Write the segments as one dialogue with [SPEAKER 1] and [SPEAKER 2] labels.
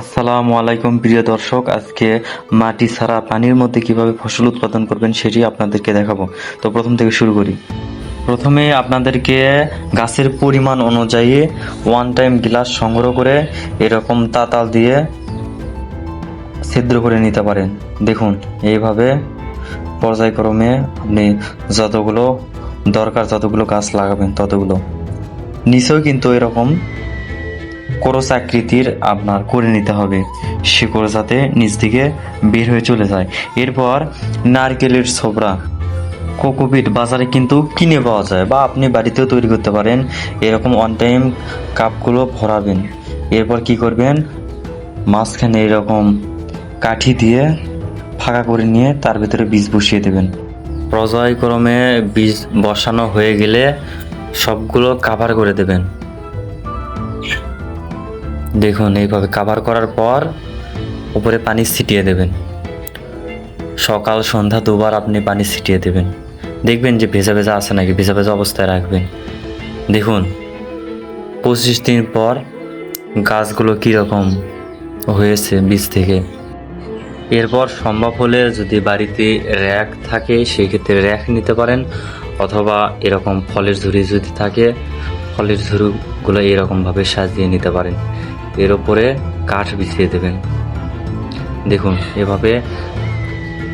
[SPEAKER 1] আসসালামু আলাইকুম, প্রিয় দর্শক। আজকে মাটি ছাড়া পানির মধ্যে কীভাবে ফসল উৎপাদন করবেন সেটি আপনাদেরকে দেখাবো। তো প্রথম থেকে শুরু করি। প্রথমে আপনাদেরকে গাছের পরিমাণ অনুযায়ী ওয়ান টাইম গ্লাস সংগ্রহ করে এরকম তাতাল দিয়ে ছিদ্র করে নিতে পারেন। দেখুন, এইভাবে পর্যায়ক্রমে আপনি যতগুলো দরকার, যতগুলো গাছ লাগাবেন, ততগুলো। নিচেও কিন্তু এরকম কোরস আকৃতির আপনার করে নিতে হবে। শিকড় যাতে নিচ থেকে বের হয়ে চলে যায়। এরপর নারকেলের ছোবড়া কোকোপিট বাজারে কিন্তু কিনে পাওয়া যায় বা আপনি বাড়িতেও তৈরি করতে পারেন। এরকম অন টাইম কাপগুলো ভরাবেন। এরপর কি করবেন? মাঝখানে এরকম কাঠি দিয়ে ফাঁকা করে নিয়ে তার ভিতরে বীজ বসিয়ে দেবেন। পর্যায়ক্রমে বীজ বসানো হয়ে গেলে সবগুলো কাভার করে দেবেন। দেখুন, এইভাবে কাভার করার পর উপরে পানি ছিটিয়ে দেবেন। সকাল, সন্ধ্যা দুবার আপনি পানি ছিটিয়ে দেবেন। দেখবেন যে ভেজা ভেজা আছে নাকি, ভেজা ভেজা অবস্থায় রাখবেন। দেখুন, পঁচিশ দিন পর গাছগুলো কীরকম হয়েছে বীজ থেকে। এরপর সম্ভব হলে যদি বাড়িতে র্যাক থাকে সেই ক্ষেত্রে র্যাক নিতে পারেন, অথবা এরকম ফলের ঝুড়ি যদি থাকে, ফলের ঝুড়িগুলো এরকমভাবে সাজিয়ে নিতে পারেন। এর ওপরে কাঠ বিছিয়ে দেবেন। দেখুন, এভাবে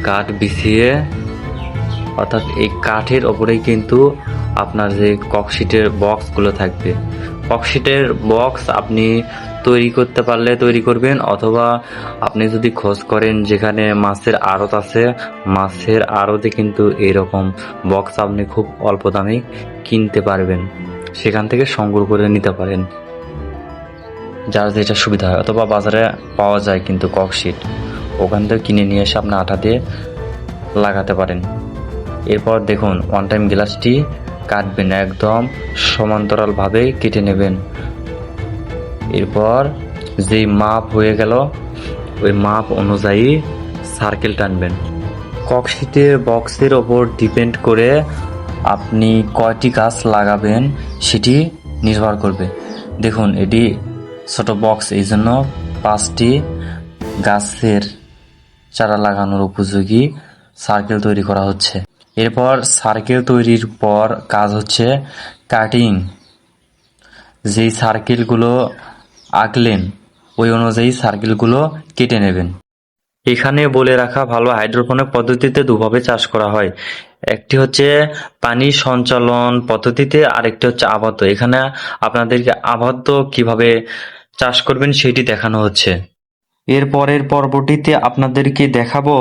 [SPEAKER 1] কাঠ বিছিয়ে, অর্থাৎ এই কাঠের ওপরেই কিন্তু আপনার যে ককশিটের বক্সগুলো থাকবে। ককশিটের বক্স আপনি তৈরি করতে পারলে তৈরি করবেন, অথবা আপনি যদি খোঁজ করেন যেখানে মাছের আড়ত আছে, মাছের আড়তে কিন্তু এরকম বক্স আপনি খুব অল্প দামে কিনতে পারবেন। সেখান থেকে সংগ্রহ করে নিতে পারেন। যার যেটা সুবিধা হয়, অথবা বাজারে পাওয়া যায় কিন্তু ককশিট ওখান থেকে কিনে নিয়ে এসে আপনি আঠা দিয়ে লাগাতে পারেন। এরপর দেখুন ওয়ান টাইম গ্লাসটি কাটবেন, একদম সমান্তরালভাবে কেটে নেবেন। এরপর যেই মাপ হয়ে গেল, ওই মাপ অনুযায়ী সার্কেল টানবেন। ককশিটের বক্সের ওপর ডিপেন্ড করে আপনি কয়টি গাছ লাগাবেন, সেটি নির্ভর করবে। দেখুন, এটি ছোট বক্স এই জন্য পাঁচটি গাছের চারা লাগানোর উপযোগী সার্কেল তৈরি করা হচ্ছে। এরপর সার্কেল তৈরির পর কাজ হচ্ছে কাটিং যেই সার্কেলগুলো আঁকলেন, ওই অনুযায়ী সার্কেলগুলো কেটে নেবেন। এখানে বলে রাখা ভালো হাইড্রোপনিক পদ্ধতিতে দুভাবে চাষ করা হয়। একটি হচ্ছে পানি সঞ্চালন পদ্ধতিতে, আরেকটি হচ্ছে আবদ্ধ। এখানে আপনাদেরকে আবদ্ধ কীভাবে চাষ করবেন সেটি দেখানো হচ্ছে। এর পরের পর্বটিতে আপনাদেরকে দেখাবো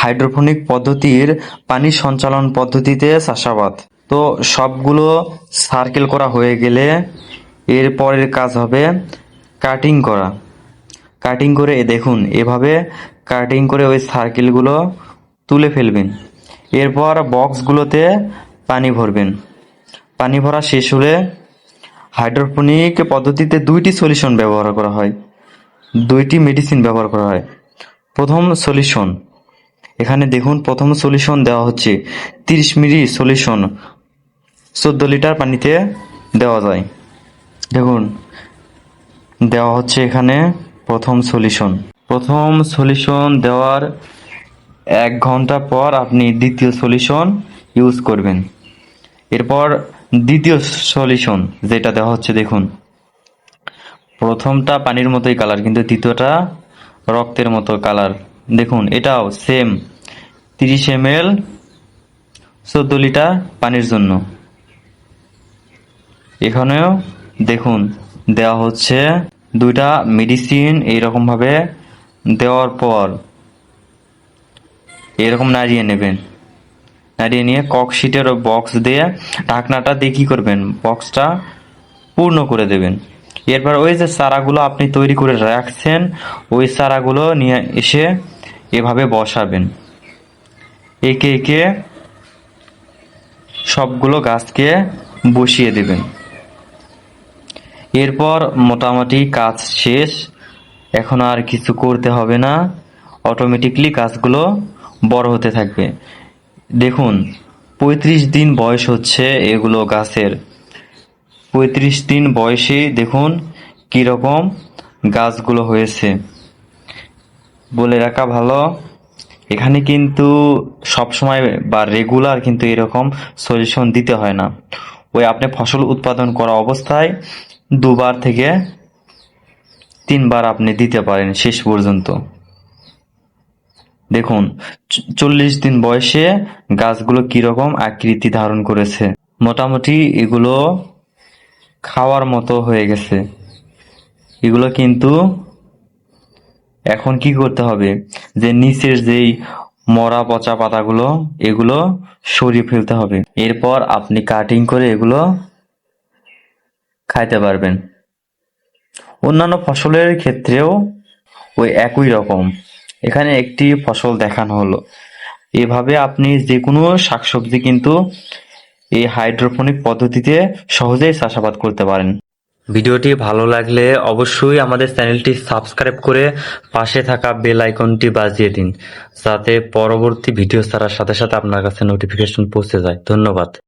[SPEAKER 1] হাইড্রোপনিক পদ্ধতির পানি সঞ্চালন পদ্ধতিতে চাষাবাদ। তো সবগুলো সার্কেল করা হয়ে গেলে এর পরের কাজ হবে কাটিং করা। কাটিং করে দেখুন, এভাবে কাটিং করে ওই সার্কেলগুলো তুলে ফেলবেন। এরপর বক্সগুলোতে পানি ভরবেন। পানি ভরা শেষ হলে হাইড্রোপনিক পদ্ধতিতে দুইটি সলিউশন ব্যবহার করা হয়। দুইটি মেডিসিন ব্যবহার করা হয়। প্রথম সলিউশন, এখানে দেখুন প্রথম সলিউশন দেওয়া হচ্ছে তিরিশ মিলি সলিউশন চোদ্দ লিটার পানিতে দেওয়া যায়। দেখুন, দেওয়া হচ্ছে এখানে প্রথম সলিউশন। প্রথম সলিউশন দেওয়ার এক ঘণ্টা পর আপনি দ্বিতীয় সলিউশন ইউজ করবেন। এরপর দ্বিতীয় সলিউশন যেটা দেওয়া হচ্ছে দেখুন। প্রথমটা পানির মতোই কালার কিন্তু দ্বিতীয়টা রক্তের মতো কালার দেখুন, এটাও সেম তিরিশ এম এল চোদ্দ লিটার পানির জন্য। এখানেও দেখুন, দেওয়া হচ্ছে দুইটা মেডিসিন এইরকম ভাবে দেওয়ার পর। এরকম নাড়িয়ে নেবেন। নাড়িয়ে নিয়ে কক শিটের বক্স দিয়ে ঢাকনাটা দিয়ে কী করবেন? বক্সটা পূর্ণ করে দেবেন। এরপর ওই যে চারাগুলো আপনি তৈরি করে রাখছেন, ওই চারাগুলো নিয়ে এসে এভাবে বসাবেন। একে একে সবগুলো গাছকে বসিয়ে দেবেন। এরপর মোটামুটি কাজ শেষ। এখন আর কিছু করতে হবে না। অটোমেটিকলি গাছগুলো বড় হতে থাকবে। দেখুন, পঁয়ত্রিশ দিন বয়স হচ্ছে এগুলো গাছের। পঁয়ত্রিশ দিন বয়সে দেখুন কীরকম গাছগুলো হয়েছে। বলে রাখা ভালো, এখানে কিন্তু সবসময় বা রেগুলার কিন্তু এরকম সলিউশন দিতে হয় না। ওই আপনি ফসল উৎপাদন করা অবস্থায় দুবার থেকে তিনবার আপনি দিতে পারেন শেষ পর্যন্ত। দেখুন চল্লিশ দিন বয়সে গাছগুলো কীরকম আকৃতি ধারণ করেছে। মোটামুটি এগুলো খাওয়ার মতো হয়ে গেছে। এগুলো কিন্তু এখন কি করতে হবে? যে নিচের যেই মরা পচা পাতাগুলো, এগুলো সরিয়ে ফেলতে হবে। এরপর আপনি কাটিং করে এগুলো খাইতে পারবেন। অন্যান্য ফসলের ক্ষেত্রেও ওই একই রকম। এখানে একটি ফসল দেখানো হলো। এভাবে আপনি যে কোনো শাকসবজি কিন্তু এই হাইড্রোপনিক পদ্ধতিতে সহজেই চাষাবাদ করতে পারেন। ভিডিওটি ভালো লাগলে অবশ্যই আমাদের চ্যানেলটি সাবস্ক্রাইব করে পাশে থাকা বেল আইকনটি বাজিয়ে দিন, যাতে পরবর্তী ভিডিও ছাড়ার সাথে সাথে আপনার কাছে নোটিফিকেশন পৌঁছে যায়। ধন্যবাদ।